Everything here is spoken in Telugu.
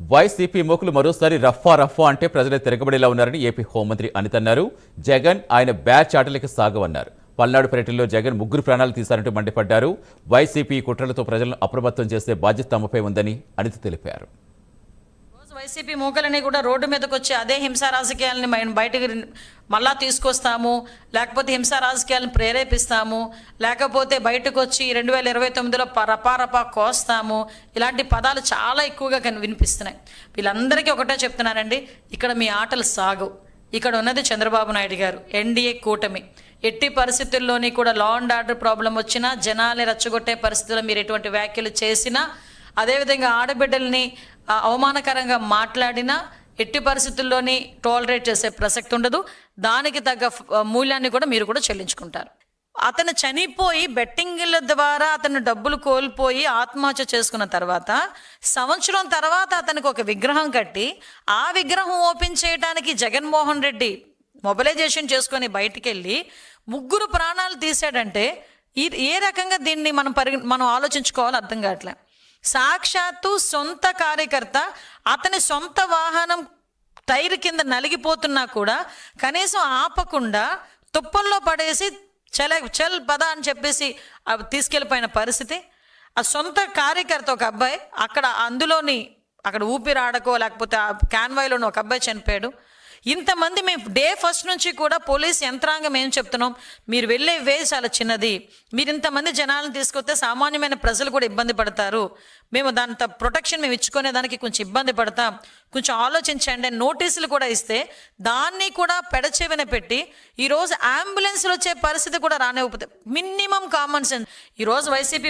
వైసీపీ మోకులు మరోసారి రఫా రఫా అంటే ప్రజలు తిరగబడేలా ఉన్నారని ఏపీ హోంమంత్రి అనిత్ అన్నారు. జగన్ ఆయన బ్యాచ్ ఆటలకి సాగవన్నారు. పల్నాడు పర్యటనలో జగన్ ముగ్గురు ప్రాణాలు తీశారంటూ మండిపడ్డారు. వైసీపీ కుట్రలతో ప్రజలను అప్రమత్తం చేసే బాధ్యత తమపై ఉందని అనిత్ తెలిపారు. వైసీపీ మూకలని కూడా రోడ్డు మీదకి వచ్చి అదే హింసా రాజకీయాలని బయటకు మళ్ళా తీసుకొస్తాము లేకపోతే హింసా రాజకీయాలను ప్రేరేపిస్తాము లేకపోతే బయటకు వచ్చి రెండు వేల ఇరవై తొమ్మిదిలో పరపారపా కోస్తాము. ఇలాంటి పదాలు చాలా ఎక్కువగా కని వినిపిస్తున్నాయి. వీళ్ళందరికీ ఒకటే చెప్తున్నానండి ఇక్కడ మీ ఆటలు సాగు. ఇక్కడ ఉన్నది చంద్రబాబు నాయుడు గారు ఎన్డీఏ కూటమి. ఎట్టి పరిస్థితుల్లోని కూడా లా అండ్ ఆర్డర్ ప్రాబ్లం వచ్చినా జనాల్ని రెచ్చగొట్టే పరిస్థితుల్లో మీరు ఎటువంటి వ్యాఖ్యలు చేసినా అదేవిధంగా ఆడబిడ్డల్ని అవమానకరంగా మాట్లాడినా ఎట్టి పరిస్థితుల్లోని టాలరేట్ చేసే ప్రసక్తి ఉండదు. దానికి తగ్గ మూల్యాన్ని కూడా మీరు కూడా చెల్లించుకుంటారు. అతను చనిపోయి బెట్టింగ్ల ద్వారా అతను డబ్బులు కోల్పోయి ఆత్మహత్య చేసుకున్న తర్వాత సంవత్సరం తర్వాత అతనికి ఒక విగ్రహం కట్టి ఆ విగ్రహం ఓపెన్ చేయడానికి జగన్మోహన్ రెడ్డి మొబిలైజేషన్ చేసుకొని బయటికి వెళ్ళి ముగ్గురు ప్రాణాలు తీసాడంటే ఈ ఏ రకంగా దీన్ని మనం పరి మనం ఆలోచించుకోవాలో అర్థం కావట్లే. సాక్షాత్తు సొంత కార్యకర్త అతని సొంత వాహనం టైర్ కింద నలిగిపోతున్నా కూడా కనీసం ఆపకుండా తుప్పల్లో పడేసి చల చల్ పద అని చెప్పేసి అవి తీసుకెళ్ళిపోయిన పరిస్థితి. ఆ సొంత కార్యకర్త ఒక అబ్బాయి అక్కడ అందులోని అక్కడ ఊపిరాడకో లేకపోతే ఆ క్యాన్వాయ్లోని ఒక అబ్బాయి చనిపోయాడు. ఇంతమంది మేము డే ఫస్ట్ నుంచి కూడా పోలీస్ యంత్రాంగం ఏం చెప్తున్నాం? మీరు వెళ్ళే వే చాలా చిన్నది. మీరు ఇంతమంది జనాలను తీసుకొస్తే సామాన్యమైన ప్రజలు కూడా ఇబ్బంది పడతారు. మేము దాంత ప్రొటెక్షన్ మేము ఇచ్చుకునే దానికి కొంచెం ఇబ్బంది పడతాం. కొంచెం ఆలోచించండి. అని నోటీసులు కూడా ఇస్తే దాన్ని కూడా పెడచెవిన పెట్టి ఈరోజు అంబులెన్స్లు వచ్చే పరిస్థితి కూడా రానివ్వకపోతే మినిమం కామన్ సెన్స్. ఈరోజు వైసీపీ